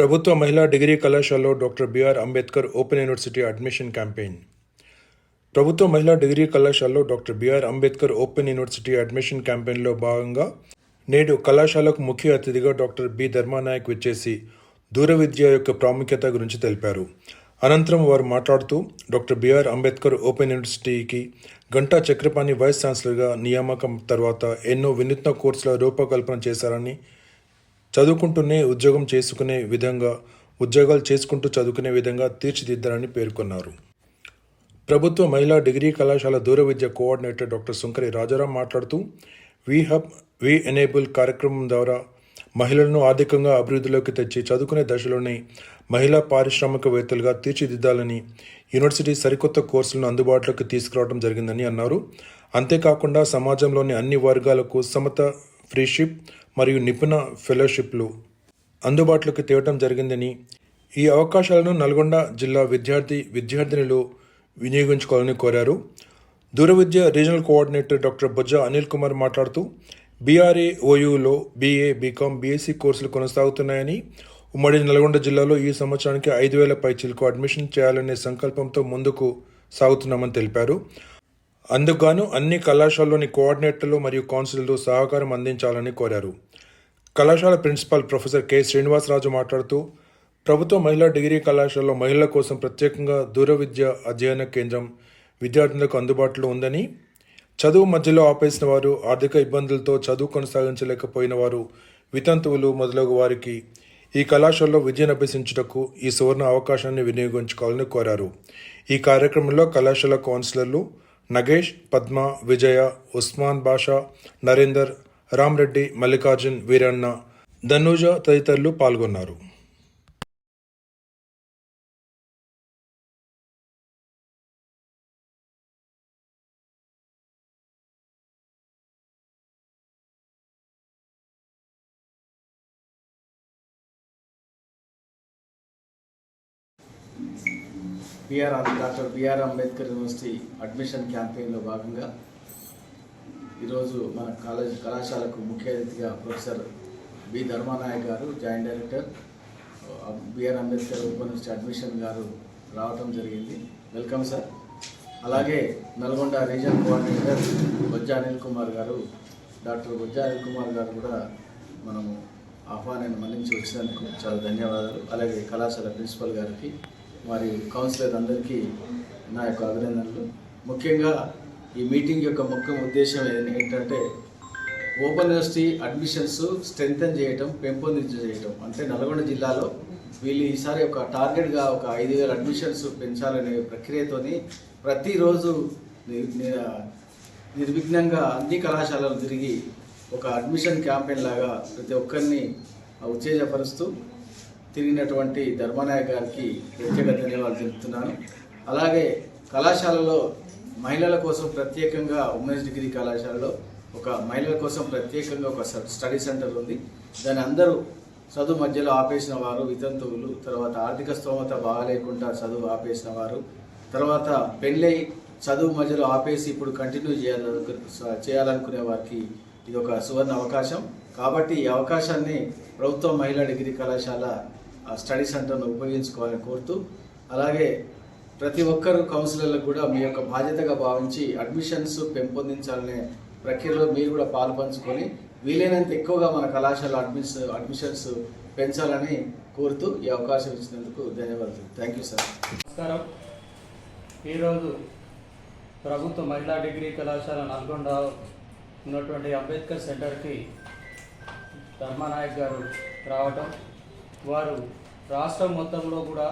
ప్రభుత్వ మహిళా డిగ్రీ కళాశాలలో doctor BR Ambedkar open university admission campaign. ప్రభుత్వ మహిళా డిగ్రీ కళాశాలలో doctor BR Ambedkar open university admission క్యాంపెయిన్లో భాగంగా నేడు కళాశాలకు ముఖ్య అతిథిగా డాక్టర్ బి ధర్మానాయక్ విచ్చేసి దూర విద్య యొక్క ప్రాముఖ్యత గురించి తెలిపారు. అనంతరం వారు మాట్లాడుతూ డాక్టర్ బిఆర్ అంబేద్కర్ ఓపెన్ యూనివర్సిటీకి గంటా చక్రపాణి వైస్ ఛాన్సలర్గా నియామకం తర్వాత ఎన్నో వినూత్న కోర్సుల రూపకల్పన చేశారని చదువుకుంటూనే ఉద్యోగం చేసుకునే విధంగా ఉద్యోగాలు చేసుకుంటూ చదువుకునే విధంగా తీర్చిదిద్దారని పేర్కొన్నారు. ప్రభుత్వ మహిళా డిగ్రీ కళాశాల దూర విద్య కోఆర్డినేటర్ డాక్టర్ సుంకరి రాజారాం మాట్లాడుతూ వి హబ్ వి ఎనేబుల్ కార్యక్రమం ద్వారా మహిళలను ఆర్థికంగా అభివృద్ధిలోకి తెచ్చి చదువుకునే దశలోనే మహిళా పారిశ్రామికవేత్తలుగా తీర్చిదిద్దాలని యూనివర్సిటీ సరికొత్త కోర్సులను అందుబాటులోకి తీసుకురావడం జరిగిందని అన్నారు. అంతేకాకుండా సమాజంలోని అన్ని వర్గాలకు సమత ఫ్రీషిప్ మరియు నిపుణ ఫెలోషిప్లు అందుబాటులోకి తేవటం జరిగిందని ఈ అవకాశాలను నల్గొండ జిల్లా విద్యార్థి విద్యార్థినులు వినియోగించుకోవాలని కోరారు. దూర విద్య regional coordinator doctor Bojja Anil Kumar మాట్లాడుతూ బీఆర్ఏ ఓయూలో బీఏ బీకామ్ బీఎస్సీ కోర్సులు కొనసాగుతున్నాయని ఉమ్మడి నల్గొండ జిల్లాలో ఈ సంవత్సరానికి ఐదు వేల పైచీలకు అడ్మిషన్ చేయాలనే సంకల్పంతో ముందుకు సాగుతున్నామని తెలిపారు. అందుకుగాను అన్ని కళాశాలలోని కోఆర్డినేటర్లు మరియు కౌన్సిలర్లు సహకారం అందించాలని కోరారు. కళాశాల ప్రిన్సిపాల్ ప్రొఫెసర్ కె. శ్రీనివాసరాజు మాట్లాడుతూ ప్రభుత్వ మహిళా డిగ్రీ కళాశాలలో మహిళల కోసం ప్రత్యేకంగా దూర విద్య అధ్యయన కేంద్రం విద్యార్థులకు అందుబాటులో ఉందని చదువు మధ్యలో ఆపేసిన వారు ఆర్థిక ఇబ్బందులతో చదువు కొనసాగించలేకపోయిన వారు వితంతువులు మొదలగు వారికి ఈ కళాశాలలో విద్యను అభ్యసించుటకు ఈ సువర్ణ అవకాశాన్ని వినియోగించుకోవాలని కోరారు. ఈ కార్యక్రమంలో కళాశాల కౌన్సిలర్లు నగేష్ పద్మ విజయ ఉస్మాన్ బాషా నరేందర్ రామ్రెడ్డి మల్లికార్జున్ వీరన్న ధనుజ తదితరులు పాల్గొన్నారు. BR doctor BR Ambedkar university admission క్యాంపెయిన్లో భాగంగా ఈరోజు మన కాలేజ్ కళాశాలకు ముఖ్య అతిథిగా professor B Dharmanayak garu joint director BR Ambedkar open university admission garu రావటం జరిగింది. Welcome sir. అలాగే Nalgonda region coordinator Bojja Anil Kumar garu doctor Bojja Anil Kumar గారు కూడా మనము ఆహ్వానాన్ని మన్నించి వచ్చినందుకు చాలా ధన్యవాదాలు. అలాగే కళాశాల ప్రిన్సిపల్ గారికి మరి కౌన్సిలర్ అందరికీ నా యొక్క అభినందనలు. ముఖ్యంగా ఈ మీటింగ్ యొక్క ముఖ్య ఉద్దేశం ఏంటంటే ఓపెన్ యూనివర్సిటీ అడ్మిషన్స్ స్ట్రెంగ్తన్ చేయటం పెంపొందించ చేయటం అంటే నల్గొండ జిల్లాలో వీళ్ళు ఈసారి ఒక టార్గెట్గా ఒక ఐదు వేల అడ్మిషన్స్ పెంచాలనే ప్రక్రియతోని ప్రతిరోజు నిర్విఘ్నంగా అన్ని కళాశాలలు తిరిగి ఒక అడ్మిషన్ క్యాంపెయిన్ లాగా ప్రతి ఒక్కరిని ఉత్తేజపరుస్తూ తిరిగినటువంటి ధర్మనాయక్ గారికి ప్రత్యేక ధన్యవాదాలు తెలుపుతున్నాను. అలాగే కళాశాలలో మహిళల కోసం ప్రత్యేకంగా ఉమెన్స్ డిగ్రీ కళాశాలలో ఒక మహిళల కోసం ప్రత్యేకంగా ఒక స- స్టడీ సెంటర్ ఉంది. దాని అందరూ చదువు మధ్యలో ఆపేసిన వారు వితంతువులు తర్వాత ఆర్థిక స్తోమత బాగాలేకుండా చదువు ఆపేసిన వారు తర్వాత పెళ్ళై చదువు మధ్యలో ఆపేసి ఇప్పుడు కంటిన్యూ చేయాలను చేయాలనుకునే వారికి ఇది ఒక సువర్ణ అవకాశం. కాబట్టి ఈ అవకాశాన్ని ప్రభుత్వ మహిళా డిగ్రీ కళాశాల ఆ స్టడీ సెంటర్ను ఉపయోగించుకోవాలని కోరుతూ అలాగే ప్రతి ఒక్కరు కౌన్సిలర్లకు కూడా మీ యొక్క బాధ్యతగా భావించి అడ్మిషన్స్ పెంపొందించాలనే ప్రక్రియలో మీరు కూడా పాలు పంచుకొని వీలైనంత ఎక్కువగా మన కళాశాల అడ్మిస్ అడ్మిషన్స్ పెంచాలని కోరుతూ ఈ అవకాశం ఇచ్చినందుకు ధన్యవాదాలు. థ్యాంక్ యూ సార్ నమస్కారం. ఈరోజు ప్రభుత్వ మహిళా డిగ్రీ కళాశాల నల్గొండ ఉన్నటువంటి అంబేద్కర్ సెంటర్కి ధర్మానాయక్ గారు రావటం వారు రాష్ట్రం మొత్తంలో కూడా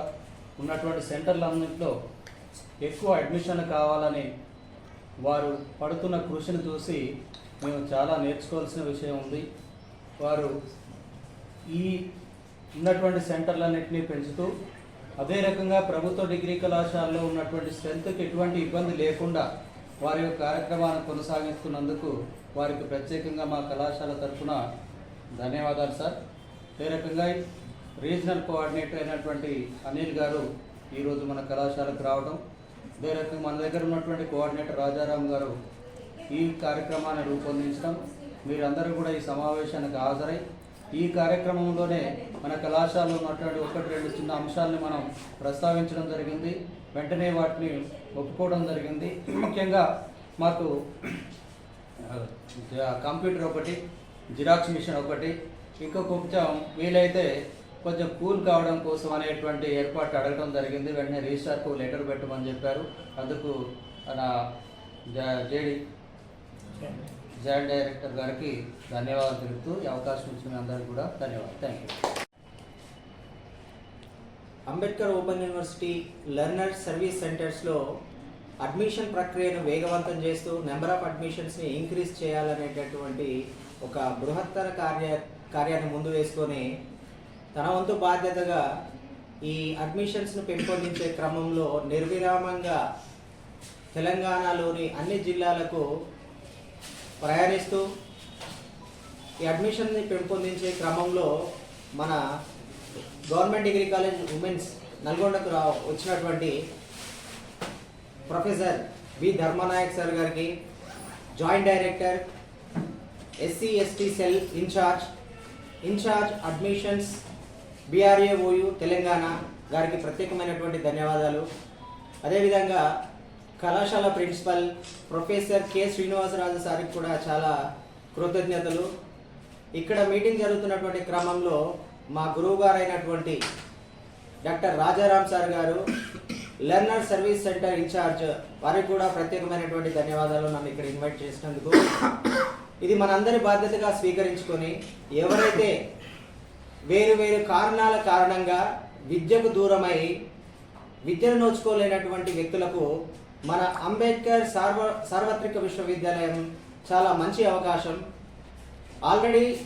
ఉన్నటువంటి సెంటర్లన్నింటిలో ఎక్కువ అడ్మిషన్ కావాలని వారు పడుతున్న కృషిని చూసి మేము చాలా నేర్చుకోవాల్సిన విషయం ఉంది. వారు ఈ ఉన్నటువంటి సెంటర్లన్నింటినీ పెంచుతూ అదే రకంగా ప్రభుత్వ డిగ్రీ కళాశాలలో ఉన్నటువంటి స్ట్రెంత్కి ఎటువంటి ఇబ్బంది లేకుండా వారి యొక్క కార్యక్రమాన్ని కొనసాగిస్తున్నందుకు వారికి ప్రత్యేకంగా మా కళాశాల తరఫున ధన్యవాదాలు సార్. అదే రకంగా రీజనల్ కోఆర్డినేటర్ అయినటువంటి అనిల్ గారు ఈరోజు మన కళాశాలకు రావడం. అదే రకంగా మన దగ్గర ఉన్నటువంటి కోఆర్డినేటర్ రాజారాం గారు ఈ కార్యక్రమాన్ని రూపొందించడం. మీరందరూ కూడా ఈ సమావేశానికి హాజరై ఈ కార్యక్రమంలోనే మన కళాశాలలో ఉన్నటువంటి ఒకటి రెండు చిన్న అంశాలని మనం ప్రస్తావించడం జరిగింది. వెంటనే వాటిని ఒప్పుకోవడం జరిగింది. ముఖ్యంగా మాకు కంప్యూటర్ ఒకటి జిరాక్స్ మిషన్ ఒకటి ఇంకా కొంచెం వీలైతే కొంచెం కూల్ కావడం కోసం అనేటువంటి ఏర్పాటు అడగడం జరిగింది. వెంటనే రిజిస్టార్కు లెటర్ పెట్టమని చెప్పారు. అందుకు మన జేడి జాయింట్ డైరెక్టర్ గారికి ధన్యవాదాలు తెలుపుతూ ఈ అవకాశం ఇచ్చిన అందరికీ కూడా ధన్యవాదాలు. Thank you Ambedkar open university learner service సెంటర్స్లో అడ్మిషన్ ప్రక్రియను వేగవంతం చేస్తూ నెంబర్ ఆఫ్ అడ్మిషన్స్ని ఇంక్రీజ్ చేయాలనేటటువంటి ఒక బృహత్తర కార్య కార్యాన్ని ముందు వేసుకొని తన వంతు బాధ్యతగా ఈ అడ్మిషన్స్ను పెంపొందించే క్రమంలో నిర్విరామంగా తెలంగాణలోని అన్ని జిల్లాలకు ప్రయాణిస్తూ ఈ అడ్మిషన్ని పెంపొందించే క్రమంలో మన గవర్నమెంట్ డిగ్రీ కాలేజ్ ఉమెన్స్ నల్గొండకు రా వచ్చినటువంటి ప్రొఫెసర్ వి ధర్మనాయక్ సార్ గారికి joint director SC ST cell incharge incharge admissions BRAOU Telangana గారికి ప్రత్యేకమైనటువంటి ధన్యవాదాలు. అదేవిధంగా కళాశాల ప్రిన్సిపల్ ప్రొఫెసర్ కె శ్రీనివాసరాజు సార్కి కూడా చాలా కృతజ్ఞతలు. ఇక్కడ మీటింగ్ జరుగుతున్నటువంటి క్రమంలో మా గురువు గారైనటువంటి doctor Rajaram sir garu learner service centre incharge వారికి కూడా ప్రత్యేకమైనటువంటి ధన్యవాదాలు నన్ను ఇక్కడ ఇన్వైట్ చేసినందుకు. ఇది మనందరి బాధ్యతగా స్వీకరించుకొని ఎవరైతే వేరు వేరు కారణాల కారణంగా విద్యకు దూరమై విద్యను నోచుకోలేనటువంటి వ్యక్తులకు మన అంబేద్కర్ సార్వ సార్వత్రిక విశ్వవిద్యాలయం చాలా మంచి అవకాశం. ఆల్రెడీ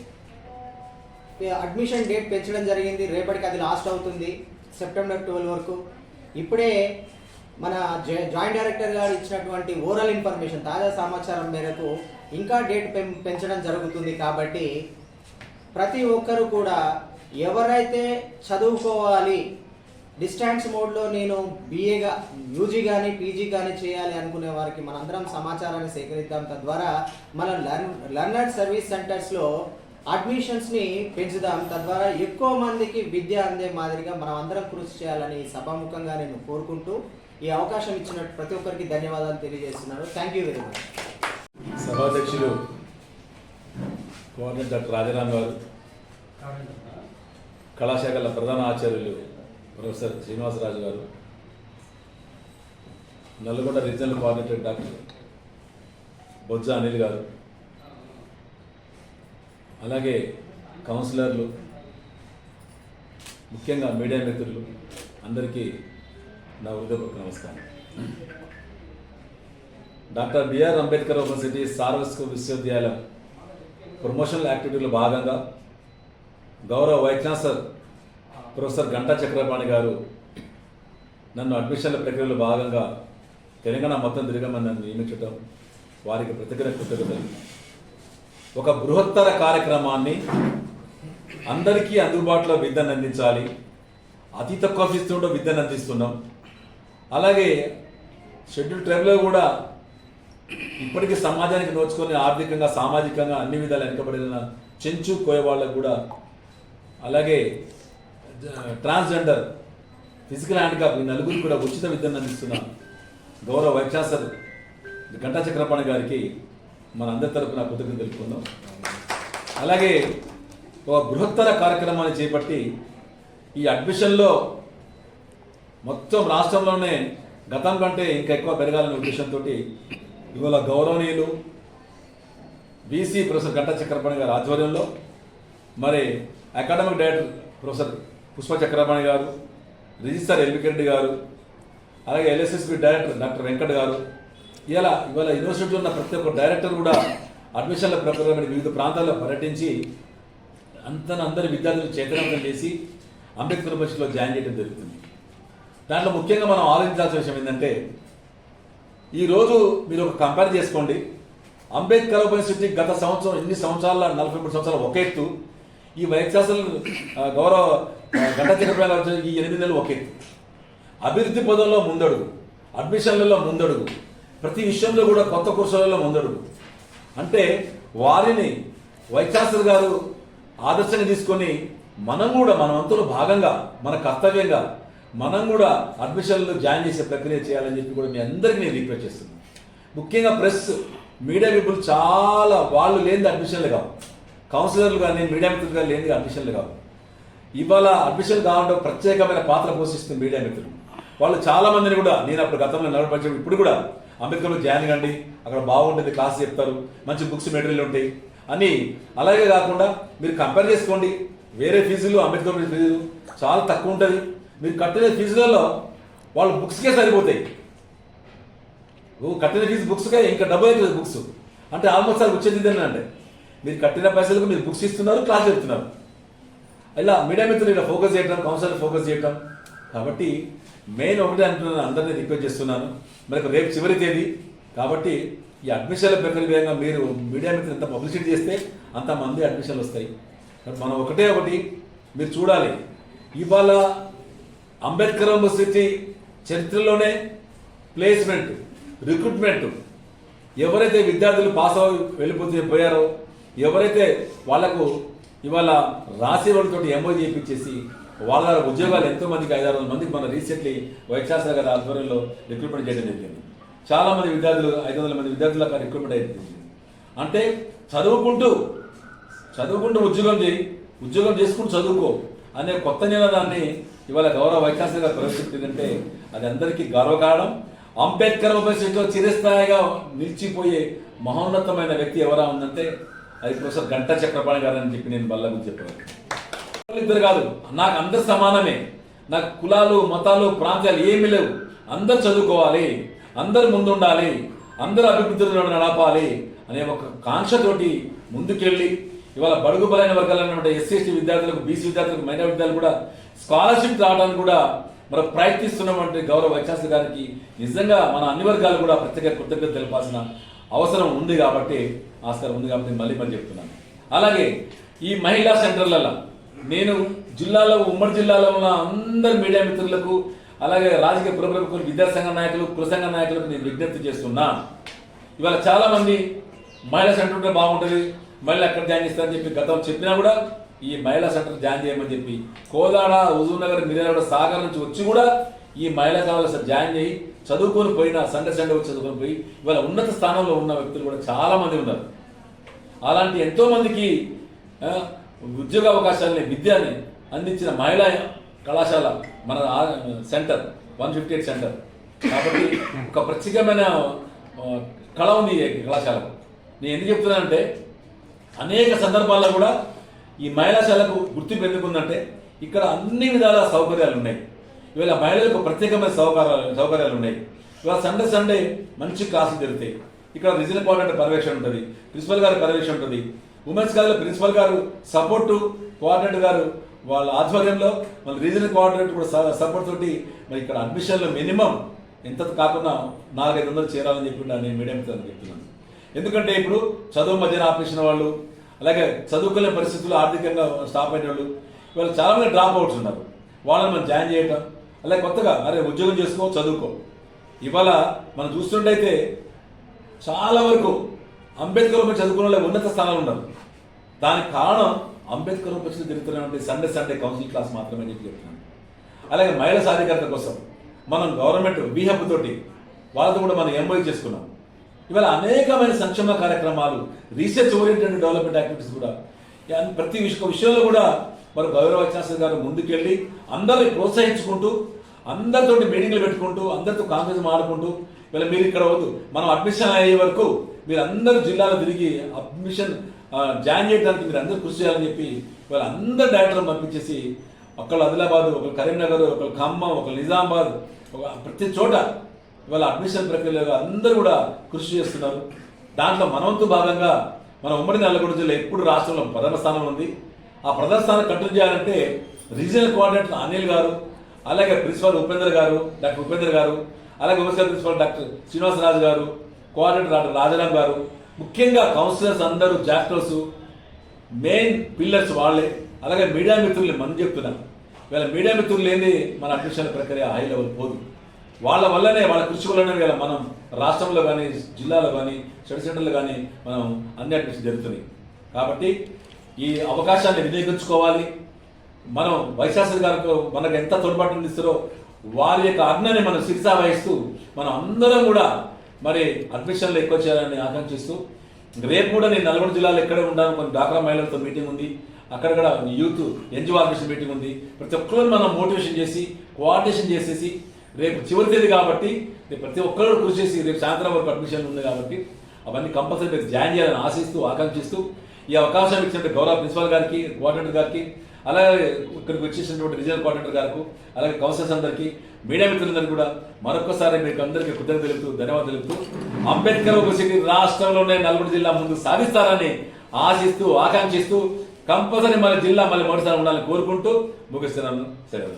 అడ్మిషన్ డేట్ పెంచడం జరిగింది. రేపటికి అది లాస్ట్ అవుతుంది. సెప్టెంబర్ ట్వెల్వ్ వరకు. ఇప్పుడే మన జాయింట్ డైరెక్టర్ గారు ఇచ్చినటువంటి ఓరల్ ఇన్ఫర్మేషన్ తాజా సమాచారం మేరకు ఇంకా డేట్ పెం- పెంచడం జరుగుతుంది కాబట్టి ప్రతి ఒక్కరూ కూడా ఎవరైతే చదువుకోవాలి డిస్టెన్స్ మోడ్లో నేను బీఏగా యూజీ కానీ పీజీ కానీ చేయాలి అనుకునే వారికి మనందరం సమాచారాన్ని సేకరిద్దాం. తద్వారా మన లర్న్ లర్నర్ సర్వీస్ సెంటర్స్లో అడ్మిషన్స్ని పెంచుదాం. తద్వారా ఎక్కువ మందికి విద్య అందే మాదిరిగా మనం అందరం కృషి చేయాలని సభాముఖంగా నేను కోరుకుంటూ ఈ అవకాశం ఇచ్చిన ప్రతి ఒక్కరికి ధన్యవాదాలు తెలియజేస్తున్నాను. థ్యాంక్ యూ వెరీ మచ్ సభాధ్యక్షులు కోఆర్డినేటర్ డాక్టర్ రాజారాం గారు. కళాశాఖల ప్రధాన ఆచార్యులు professor Srinivasaraju garu Nalgonda regional coordinator doctor Bojja Anil garu అలాగే కౌన్సిలర్లు ముఖ్యంగా మీడియా మిత్రులు అందరికీ నా హృదయపూర్వక నమస్కారం. డాక్టర్ బిఆర్ అంబేద్కర్ యూనివర్సిటీ సార్వత్రిక విశ్వవిద్యాలయం ప్రమోషనల్ యాక్టివిటీలో భాగంగా గౌరవ vice chancellor professor Ganta Chakrapani గారు నన్ను అడ్మిషన్ల ప్రక్రియలో భాగంగా తెలంగాణ మొత్తం తిరగమని నన్ను నియమించడం వారికి ప్రతిజ్ఞ కృతజ్ఞతలు. ఒక బృహత్తర కార్యక్రమాన్ని అందరికీ అందుబాటులో విద్యను అందించాలి అతి తక్కువ ఫీజుతో విద్యను అందిస్తున్నాం. అలాగే షెడ్యూల్ ట్రైబ్లో కూడా ఇప్పటికీ సమాజానికి నోచుకొని ఆర్థికంగా సామాజికంగా అన్ని విధాలు వెనుకబడిన చెంచు కోయ వాళ్ళకు కూడా అలాగే జ- ట్రాన్స్జెండర్ ఫిజికల్ హ్యాండిక్యాప్ ఈ నలుగురు కూడా ఉచిత విద్యను అందిస్తున్న గౌరవ వైస్ ఛాన్సలర్ గంటా చక్రపాణి గారికి మన అందరి తరపున కృతజ్ఞత తెలుపుకుందాం. అలాగే ఒక బృహత్తర కార్యక్రమాన్ని చేపట్టి ఈ అడ్మిషన్లో మొత్తం రాష్ట్రంలోనే గతం కంటే ఇంకా ఎక్కువ పెరగాలనే ఉద్దేశంతో ఇవాళ గౌరవనీయులు బీసీ ప్రొఫెసర్ గంటా చక్రపాణి గారి ఆధ్వర్యంలో మరి academic director professor Pushpa Chakrapani గారు రిజిస్టర్ ఎల్బిక్ రెడ్డి గారు అలాగే ఎల్ఎస్ఎస్బి డైరెక్టర్ డాక్టర్ వెంకట్ గారు. ఇలా ఇవాళ యూనివర్సిటీలో ఉన్న ప్రతి ఒక్క డైరెక్టర్ కూడా అడ్మిషన్ల ప్రకారం వివిధ ప్రాంతాల్లో పర్యటించి అంత అందరి విద్యార్థులు చైతన్యవంతం చేసి అంబేద్కర్ యూనివర్సిటీలో జాయిన్ చేయడం జరుగుతుంది. దాంట్లో ముఖ్యంగా మనం ఆలోచించాల్సిన విషయం ఏంటంటే ఈరోజు మీరు ఒక కంపేర్ చేసుకోండి. అంబేద్కర్ యూనివర్సిటీ గత సంవత్సరం ఎన్ని సంవత్సరాల నలభై మూడు సంవత్సరాలు ఒక ఎత్తు ఈ వైద్యశాస్త్రులు గౌరవ ఆ, గంట చక్రపాణి ఈ ఎనిమిది నెలలు ఒకే. అభివృద్ధి పదంలో ముందడుగు అడ్మిషన్లలో ముందడుగు ప్రతి విషయంలో కూడా కొత్త కోర్సులలో ముందడుగు. అంటే వారిని వైస్ గారు ఆదర్శంగా తీసుకొని మనం కూడా మన వంతులో భాగంగా మన కర్తవ్యంగా మనం కూడా అడ్మిషన్లు జాయిన్ చేసే ప్రక్రియ చేయాలని చెప్పి కూడా మీ అందరికీ నేను రిక్వెస్ట్ చేస్తున్నాను. ముఖ్యంగా ప్రెస్ మీడియా పీపుల్ చాలా వాళ్ళు లేనిది అడ్మిషన్లు కావు. కౌన్సిలర్లు కానీ మీడియా మిత్రులు కానీ లేనిది అడ్మిషన్లు కావు. ఇవాళ అడ్మిషన్ కావడం ప్రత్యేకమైన పాత్ర పోషిస్తుంది మీడియా మిత్రులు. వాళ్ళు చాలా మందిని కూడా నేను అప్పుడు గతంలో నడపరిచే ఇప్పుడు కూడా అంబేద్కర్లో జాయిన్ కండి అక్కడ బాగుంటుంది క్లాస్ చెప్తారు మంచి బుక్స్ మెటీరియల్ ఉంటాయి అని. అలాగే కాకుండా మీరు కంపేర్ చేసుకోండి వేరే ఫీజులు అంబేద్కర్ ఫీజులు చాలా తక్కువ ఉంటుంది. మీరు కట్టిన ఫీజులలో వాళ్ళ బుక్స్కే సరిపోతాయి. కట్టిన ఫీజు బుక్స్కే ఇంకా డబ్బు అవుతుంది బుక్స్. అంటే ఆల్మోస్ట్ అది వచ్చేది అండి అంటే మీరు కట్టిన పైసలకు మీరు బుక్స్ ఇస్తున్నారు క్లాస్ చెప్తున్నారు ఇలా మీడియా మిత్రులు ఇలా ఫోకస్ చేయటం కౌన్సిల్ ఫోకస్ చేయటం. కాబట్టి మెయిన్ ఒకటే అంటున్నాను అందరినీ రిక్వెస్ట్ చేస్తున్నాను. మనకు రేపు చివరి తేదీ. కాబట్టి ఈ అడ్మిషన్ల ప్రక్రియ మీరు మీడియా మిత్రులు ఎంత పబ్లిసిటీ చేస్తే అంత మంది అడ్మిషన్లు వస్తాయి. మనం ఒకటే ఒకటి మీరు చూడాలి. ఇవాళ అంబేద్కర్ యూనివర్సిటీ చరిత్రలోనే ప్లేస్మెంట్ రిక్రూట్మెంట్ ఎవరైతే విద్యార్థులు పాస్ అవ్వ వెళ్ళిపోతే పోయారో ఎవరైతే వాళ్ళకు ఇవాళ రాసే వాళ్ళతో ఎంఓ చేయించేసి వాళ్ళ ఉద్యోగాలు ఎంతో మందికి ఐదారు వందల మందికి మన రీసెంట్లీ వైశాఖ గారి ఆధ్వర్యంలో రిక్రూట్మెంట్ చేయడం జరిగింది. చాలా మంది విద్యార్థులు ఐదు వందల మంది విద్యార్థులకు రిక్రూట్మెంట్ అయింది అంటే చదువుకుంటూ చదువుకుంటూ ఉద్యోగం చేయి ఉద్యోగం చేసుకుంటూ చదువుకో అనే కొత్త నినాదాన్ని ఇవాళ గౌరవ వైకాస గారు ప్రవేశపెట్టిందంటే అది అందరికీ గర్వకారణం. అంబేద్కర్ యూనివర్సిటీలో చిరస్థాయిగా నిలిచిపోయే మహోన్నతమైన వ్యక్తి ఎవరా ఉందంటే అది ప్రొఫెసర్ గంటా చక్రపాణి గారు అని చెప్పి నేను బల్ల గురించి చెప్పాను. ఇద్దరు కాదు నాకు అందరు సమానమే. నాకు కులాలు మతాలు ప్రాంతాలు ఏమీ లేవు. అందరు చదువుకోవాలి అందరు ముందుండాలి అందరు అభివృద్ధిలో నడపాలి అనే ఒక కాంక్షతోటి ముందుకెళ్ళి ఇవాళ బడుగు బలైన వర్గాలైనటువంటి ఎస్సీ ఎస్టీ విద్యార్థులకు బీసీ విద్యార్థులకు మైనార్ విద్యార్థులు కూడా స్కాలర్షిప్ రావడానికి కూడా మనం ప్రయత్నిస్తున్నటువంటి గౌరవ వైశాస్త్రి గారికి నిజంగా మన అన్ని వర్గాలు కూడా ప్రత్యేక కృతజ్ఞత తెలపాల్సిన అవసరం ఉంది కాబట్టి ఆస్కారం ఉంది కాబట్టి మళ్ళీ మళ్ళీ చెప్తున్నాను. అలాగే ఈ మహిళా సెంటర్లలో నేను జిల్లాలో ఉమ్మడి జిల్లాలో ఉన్న అందరి మీడియా మిత్రులకు అలాగే రాజకీయ పురప్రముఖులు విద్యాసంఘ నాయకులు కులసంఘ నాయకులకు నేను విజ్ఞప్తి చేస్తున్నా. ఇవాళ చాలా మంది మహిళా సెంటర్ ఉంటే బాగుంటుంది మళ్ళీ ఎక్కడ జాయిన్ చేస్తారని చెప్పి గతం చెప్పినా కూడా ఈ మహిళా సెంటర్ జాయిన్ చేయమని చెప్పి కోదాడ హుజూర్ నగర్ మిర్యాలగూడ సాగర్ నుంచి వచ్చి కూడా ఈ మహిళా కాలేజ్ జాయిన్ చేయి. చదువుకొని పోయిన సండే సండే వచ్చి చదువుకొని పోయి ఇవాళ ఉన్నత స్థానంలో ఉన్న వ్యక్తులు కూడా చాలామంది ఉన్నారు. అలాంటి ఎంతోమందికి ఉద్యోగ అవకాశాలని విద్యని అందించిన మహిళా కళాశాల మన centre one fifty eight centre. కాబట్టి ఒక ప్రత్యేకమైన కళ ఉంది ఈ కళాశాలకు. నేను ఎందుకు చెప్తున్నానంటే అనేక సందర్భాల్లో కూడా ఈ మహిళాశాలకు గుర్తింపు ఎందుకుందంటే ఇక్కడ అన్ని విధాల సౌకర్యాలు ఉన్నాయి. ఇవాళ మహిళలకు ప్రత్యేకమైన సౌకర్యాలు సౌకర్యాలు ఉన్నాయి ఇవాళ సండే సండే మంచి క్లాసులు జరుగుతాయి. ఇక్కడ రీజనల్ కోఆర్డినేటర్ పర్యవేక్షణ ఉంటుంది. ప్రిన్సిపల్ గారి పర్యవేక్షణ ఉంటుంది. ఉమెన్స్ కాలేజ్ ప్రిన్సిపల్ గారు సపోర్టు కోఆర్డినేటర్ గారు వాళ్ళ ఆధ్వర్యంలో మన రీజనల్ కోఆర్డినేటర్ కూడా సపోర్ట్ తోటి మరి ఇక్కడ అడ్మిషన్లో మినిమం ఎంత కాకుండా నాలుగైదు వందలు చేరాలని చెప్పి నేను మీడియం చెప్తున్నాను. ఎందుకంటే ఇప్పుడు చదువు మధ్యన ఆపేసిన వాళ్ళు అలాగే చదువుకునే పరిస్థితుల్లో ఆర్థికంగా స్టాప్ అయిన వాళ్ళు వాళ్ళు చాలామంది డ్రాప్ అవుట్స్ ఉన్నారు. వాళ్ళని మనం జాయిన్ చేయటం అలాగే కొత్తగా అరే ఉద్యోగం చేసుకో చదువుకో. ఇవాళ మనం చూస్తుంటైతే చాలా వరకు అంబేద్కర్ ఉప చదువుకున్న వాళ్ళు ఉన్నత స్థానాలు ఉన్నారు. దానికి కారణం అంబేద్కర్ ఉపస్థితి తిరుగుతున్నటువంటి సండే సండే కౌన్సిల్ క్లాస్ మాత్రమే చెప్పి చెప్తున్నాను. అలాగే మహిళా సాధికారత కోసం మనం గవర్నమెంట్ బీహబ్ తోటి వాళ్ళతో కూడా మనం ఎంబోయ్ చేసుకున్నాం. ఇవాళ అనేకమైన సంక్షేమ కార్యక్రమాలు రీసెర్చ్ ఓరియంటెడ్ డెవలప్మెంట్ యాక్టివిటీస్ కూడా ప్రతి విషయ విషయంలో కూడా మరి గౌరవ శాస్త్రి గారు ముందుకెళ్ళి అందరిని ప్రోత్సహించుకుంటూ అందరితోటి మీటింగ్లు పెట్టుకుంటూ అందరితో కాంగ్రెస్ ఆడుకుంటూ ఇలా మీరు ఇక్కడ వద్దు మనం అడ్మిషన్ అయ్యే వరకు మీరు అందరూ జిల్లాలో తిరిగి అడ్మిషన్ జాయిన్ చేయడానికి మీరు అందరూ కృషి చేయాలని చెప్పి వాళ్ళందరూ అందరు డైరెక్టర్లు పంపించేసి ఒకళ్ళు ఆదిలాబాద్ ఒకళ్ళు కరీంనగర్ ఒకళ్ళు ఖమ్మం ఒకళ్ళు నిజామాబాద్ ఒక ప్రతి చోట ఇవాళ అడ్మిషన్ ప్రక్రియలో అందరూ కూడా కృషి చేస్తున్నారు. దాంట్లో మనవంతు భాగంగా మన ఉమ్మడి నల్లగొండ జిల్లా ఎప్పుడు రాష్ట్రంలో ప్రథమ స్థానంలో ఉంది. ఆ ప్రథమ కంట్రోల్ చేయాలంటే రీజనల్ కోఆర్డినేటర్ అనిల్ గారు అలాగే ప్రిన్సిపల్ ఉపేంద్ర గారు డాక్టర్ ఉపేంద్ర గారు అలాగే వ్యవసాయ ప్రిన్సిపాల్ డాక్టర్ శ్రీనివాసరాజు గారు కోఆర్డినేటర్ డాక్టర్ రాజారాం గారు ముఖ్యంగా కౌన్సిలర్స్ అందరూ జాక్టర్స్ మెయిన్ పిల్లర్స్ వాళ్ళే అలాగే మీడియా మిత్రుల్ని మనం చెప్తున్నాం. వీళ్ళ మీడియా మిత్రులు లేని మన అడ్మిషన్ ప్రక్రియ హై లెవెల్ పోదు. వాళ్ళ వల్లనే వాళ్ళ కృషి వల్లనే వీళ్ళ మనం రాష్ట్రంలో కానీ జిల్లాలో కానీ స్టడీ సెంటర్లో కానీ మనం అన్ని అడ్మిషన్ జరుగుతున్నాయి. కాబట్టి ఈ అవకాశాన్ని వినియోగించుకోవాలి. మనం వైశాస్త్రి గారికి మనకు ఎంత తోడ్పాటు అందిస్తారో వారి యొక్క అన్నని మనం శిరసా వహిస్తూ మనం అందరం కూడా మరి అడ్మిషన్లు ఎక్కువ చేయాలని ఆకాంక్షిస్తూ రేపు కూడా నేను నల్గొండ జిల్లాలో ఎక్కడే ఉన్నాను కొన్ని డాక్రా మహిళలతో మీటింగ్ ఉంది. అక్కడ కూడా యూత్ ఎన్జిఓ ఆర్గనైజేషన్ మీటింగ్ ఉంది. ప్రతి ఒక్కరిని మనం మోటివేషన్ చేసి కోఆర్డినేషన్ చేసేసి రేపు చివరి తేదీ కాబట్టి రేపు ప్రతి ఒక్కరు కృషి చేసి రేపు సాయంత్రం వరకు అడ్మిషన్ ఉంది కాబట్టి అవన్నీ కంపల్సరీ జాయిన్ చేయాలని ఆశిస్తూ ఆకాంక్షిస్తూ ఈ అవకాశం ఇచ్చినటువంటి గౌరవ ప్రిన్సిపల్ గారికి కోఆర్డినేటర్ గారికి అలాగే ఇక్కడికి వచ్చేసినటువంటి రీజనల్ కోఆర్డినేటర్ గారికి అలాగే కౌన్సిలర్స్ అందరికీ మీడియా మిత్రులందరికీ కూడా మరొకసారి మీకు అందరికీ కృతజ్ఞత తెలుపుతూ ధన్యవాదాలు తెలుపుతూ అంబేద్కర్ యూనివర్సిటీ రాష్ట్రంలోనే నల్గొండ జిల్లా ముందు సాధిస్తారని ఆశిస్తూ ఆకాంక్షిస్తూ కంపల్సరీ మన జిల్లా మళ్ళీ మరోసారి ఉండాలని కోరుకుంటూ ముగిస్తున్నాను. సెలవు